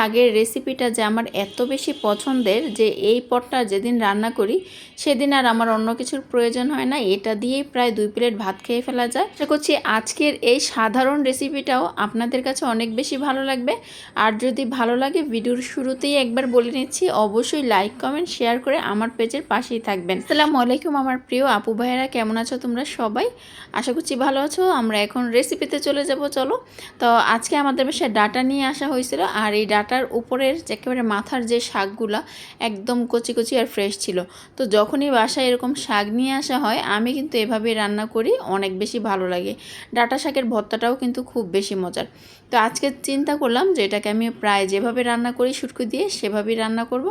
শাকের রেসিপিটা যে আমার এত বেশি পছন্দের যে এই পটটা যেদিন রান্না করি, সেদিন আর আমার অন্য কিছুর প্রয়োজন হয় না। এটা দিয়েই প্রায় দুই প্লেট ভাত খেয়ে ফেলা যায়। আশা করছি আজকের এই সাধারণ রেসিপিটাও আপনাদের কাছে অনেক বেশি ভালো লাগবে। আর যদি ভালো লাগে, ভিডিওর শুরুতেই একবার বলে নিচ্ছি, অবশ্যই লাইক কমেন্ট শেয়ার করে আমার পেজের পাশেই থাকবেন। আসসালামু আলাইকুম আমার প্রিয় আপু ভাইয়েরা, কেমন আছো তোমরা সবাই? আশা করছি ভালো আছো। আমরা এখন রেসিপিতে চলে যাব, চলো। তো আজকে আমাদের বাসায় ডাটা নিয়ে আসা হয়েছিল। আর এই ডাটার উপরের যে একেবারে মাথার যে শাকগুলো একদম কচি কচি আর ফ্রেশ ছিল। তো যখনই বাসায় এরকম শাক নিয়ে আসা হয়, আমি কিন্তু এভাবে রান্না করি, অনেক বেশি ভালো লাগে। ডাটা শাকের ভর্তাটাও কিন্তু খুব বেশি মজার। তো আজকে চিন্তা করলাম যে এটাকে আমি প্রায় যেভাবে রান্না করি শুটকু দিয়ে সেভাবেই রান্না করব।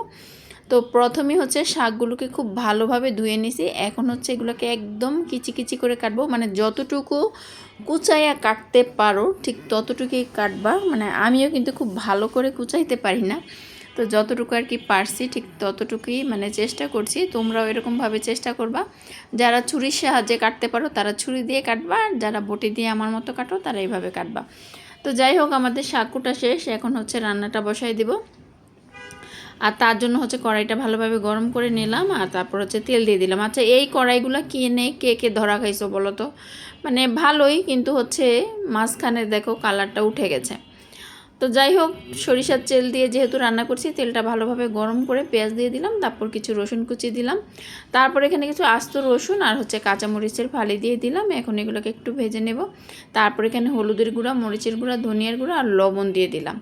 তো প্রথমে হচ্ছে শাকগুলোকে খুব ভালোভাবে ধুয়ে নিছি। এখন হচ্ছে এগুলোকে একদম কিচি কিচি করে কাটবো। মানে যতটুকু কুচাইয়া কাটতে পারো, ঠিক ততটুকুই কাটবা। মানে আমিও কিন্তু খুব ভালো করে কুচাইতে পারি না। তো যতটুকু আর কি পারছি, ঠিক ততটুকুই মানে চেষ্টা করছি। তোমরাও এরকমভাবে চেষ্টা করবা। যারা ছুরির সাহায্যে কাটতে পারো, তারা ছুরি দিয়ে কাটবা। আর যারা বটি দিয়ে আমার মতো কাটো, তারা এইভাবে কাটবা। তো যাই হোক, আমাদের শাকুটা শেষ। এখন হচ্ছে রান্নাটা বসাই দিব। আর তার জন্য হচ্ছে কড়াইটা ভালোভাবে গরম করে নিলাম আর তারপর হচ্ছে তেল দিয়ে দিলাম। আচ্ছা এই কড়াইগুলো কিনে কে কে ধরা খাইছো বলো তো? মানে ভালোই, কিন্তু হচ্ছে মাঝখানে দেখো কালারটা উঠে গেছে। তো যাই হোক, সরিষার তেল দিয়ে যেহেতু রান্না করছি, তেলটা ভালোভাবে গরম করে পেঁয়াজ দিয়ে দিলাম, তারপর কিছু রসুন কুচি দিলাম। তারপর এখানে কিছু আস্ত রসুন আর হচ্ছে কাঁচামরিচের ফালি দিয়ে দিলাম। এখন এগুলোকে একটু ভেজে নেব। তারপর এখানে হলুদের গুঁড়া, মরিচের গুঁড়া, ধনিয়ার গুঁড়া আর লবণ দিয়ে দিলাম।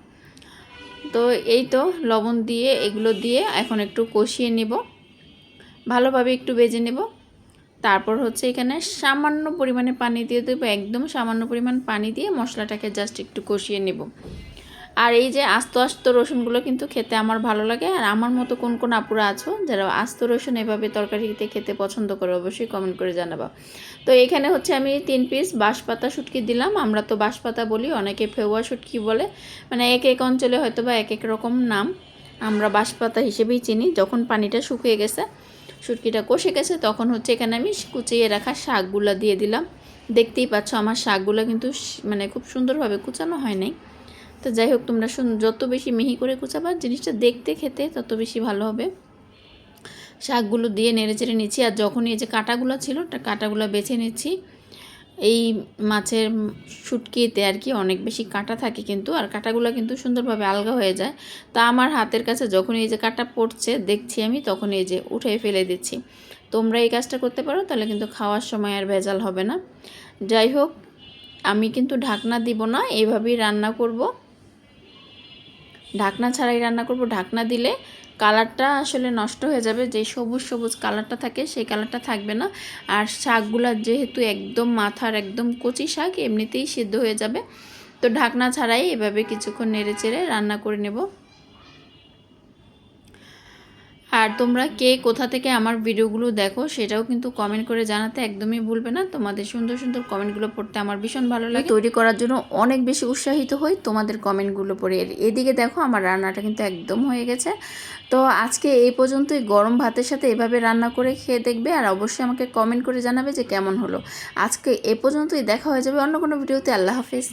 তো এই তো লবণ দিয়ে, এগুলো দিয়ে এখন একটু কষিয়ে নেব। ভালোভাবে একটু বেজে নেব। তারপর হচ্ছে এখানে সামান্য পরিমাণে পানি দিয়ে দেবো, একদম সামান্য পরিমাণ পানি দিয়ে মশলাটাকে জাস্ট একটু কষিয়ে নেব। আর এই যে আস্ত আস্ত রসুনগুলো কিন্তু খেতে আমার ভালো লাগে। আর আমার মতো কোন কোন আপুরা আছো, যারা আস্ত রসুন এভাবে তরকারিতে খেতে পছন্দ করে অবশ্যই কমেন্ট করে জানাবা। তো এখানে হচ্ছে আমি তিন পিস বাঁশপাতা শুটকি দিলাম। আমরা তো বাঁশপাতা বলি, অনেকে ফেওয়া শুটকি বলে। মানে এক এক অঞ্চলে হয়তো বা এক এক রকম নাম। আমরা বাঁশপাতা হিসেবেই চিনি। যখন পানিটা শুকিয়ে গেছে, শুটকিটা কষে গেছে, তখন হচ্ছে এখানে আমি কুচিয়ে রাখা শাকগুলো দিয়ে দিলাম। দেখতেই পাচ্ছ আমার শাকগুলো কিন্তু মানে খুব সুন্দরভাবে কুচানো হয় নাই। তো যাই হোক, তোমরা যত বেশি মিহি করে কুচাবা, জিনিসটা দেখতে খেতে তত বেশি ভালো হবে। শাকগুলো দিয়ে নেড়ে চেড়ে নিচ্ছি, আর যখনই এই যে কাটাগুলো ছিল কাটাগুলো বেছে নিচ্ছি। এই মাছের শুটকিতে আর কি অনেক বেশি কাটা থাকে কিন্তু, আর কাটাগুলো কিন্তু সুন্দরভাবে আলগা হয়ে যায়। তা আমার হাতের কাছে যখন এই যে কাটা পড়ছে, দেখছি আমি তখন এই যে উঠে ফেলে দিচ্ছি। তোমরা এই কাজটা করতে পারো, তাহলে কিন্তু খাওয়ার সময় আর ভেজাল হবে না। যাই হোক, আমি কিন্তু ঢাকনা দিব না এইভাবেই রান্না করব। ঢাকনা ছাড়াই রান্না করব। ঢাকনা দিলে কালারটা আসলে নষ্ট হয়ে যাবে। যে সবুজ সবুজ কালারটা থাকে, সেই কালারটা থাকবে না। আর শাকগুলো যেহেতু একদম মাথার একদম কচি শাক, এমনিতেই সিদ্ধ হয়ে যাবে। তো ঢাকনা ছাড়াই এভাবে কিছুক্ষণ নেড়ে চেড়ে রান্না করে নেব। আর তোমরা কে কোথা থেকে আমার ভিডিওগুলো দেখো সেটাও কিন্তু কমেন্ট করে জানাতে একদমই ভুলবে না। তোমাদের সুন্দর সুন্দর কমেন্টগুলো পড়তে আমার ভীষণ ভালো লাগে। তৈরি করার জন্য অনেক বেশি উৎসাহিত হই তোমাদের কমেন্টগুলো পড়ে। এদিকে দেখো আমার রান্নাটা কিন্তু একদম হয়ে গেছে। তো আজকে এই পর্যন্তই। গরম ভাতের সাথে এভাবে রান্না করে খেয়ে দেখবে আর অবশ্যই আমাকে কমেন্ট করে জানাবে যে কেমন হলো। আজকে এ পর্যন্তই। দেখা হয়ে যাবে অন্য কোনো ভিডিওতে। আল্লাহ হাফিজ।